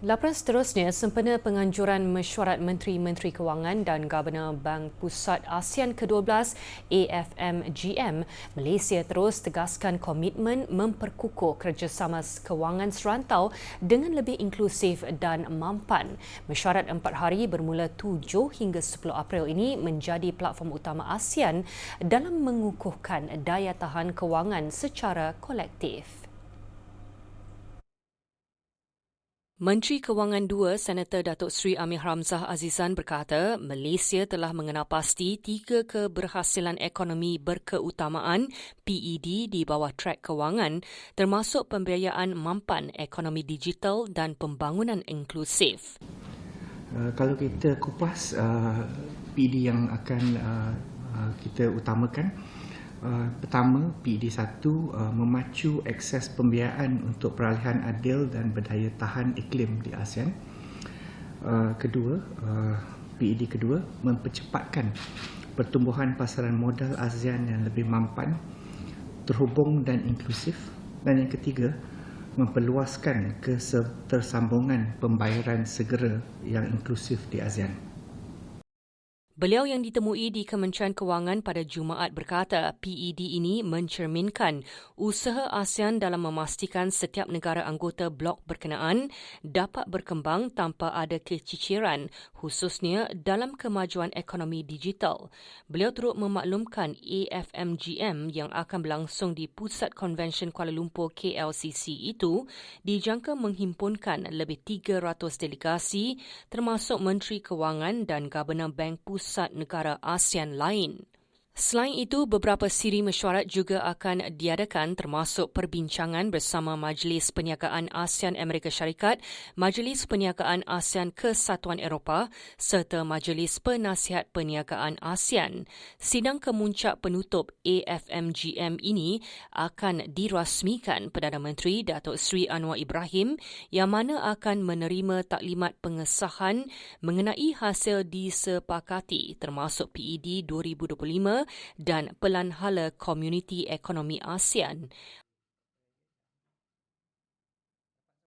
Laporan seterusnya, sempena penganjuran mesyuarat Menteri-Menteri Kewangan dan Gubernur Bank Pusat ASEAN ke-12 AFMGM, Malaysia terus tegaskan komitmen memperkukuh kerjasama kewangan serantau dengan lebih inklusif dan mampan. Mesyuarat empat hari bermula 7 hingga 10 April ini menjadi platform utama ASEAN dalam mengukuhkan daya tahan kewangan secara kolektif. Menteri Kewangan II, Senator Datuk Seri Amir Hamzah Azizan berkata Malaysia telah mengenal pasti tiga keberhasilan ekonomi berkeutamaan PED di bawah track kewangan termasuk pembiayaan mampan ekonomi digital dan pembangunan inklusif. Uh, kalau kita kupas uh, PED yang akan uh, uh, kita utamakan, Uh, pertama, PED1 uh, memacu akses pembiayaan untuk peralihan adil dan berdaya tahan iklim di ASEAN. Uh, kedua, PED kedua mempercepatkan pertumbuhan pasaran modal ASEAN yang lebih mampan, terhubung dan inklusif. Dan yang ketiga, memperluaskan ketersambungan pembayaran segera yang inklusif di ASEAN. Beliau yang ditemui di Kementerian Kewangan pada Jumaat berkata PED ini mencerminkan usaha ASEAN dalam memastikan setiap negara anggota blok berkenaan dapat berkembang tanpa ada keciciran khususnya dalam kemajuan ekonomi digital. Beliau turut memaklumkan AFMGM yang akan berlangsung di Pusat Convention Kuala Lumpur KLCC itu dijangka menghimpunkan lebih 300 delegasi termasuk Menteri Kewangan dan Gubernur Bank Pusat pusat negara ASEAN lain. Selain itu, beberapa siri mesyuarat juga akan diadakan termasuk perbincangan bersama Majlis Perniagaan ASEAN Amerika Syarikat, Majlis Perniagaan ASEAN Kesatuan Eropah serta Majlis Penasihat Perniagaan ASEAN. Sidang kemuncak penutup AFMGM ini akan dirasmikan Perdana Menteri Datuk Seri Anwar Ibrahim yang mana akan menerima taklimat pengesahan mengenai hasil disepakati termasuk PED 2025 dan Pelan Hala Komuniti Ekonomi ASEAN.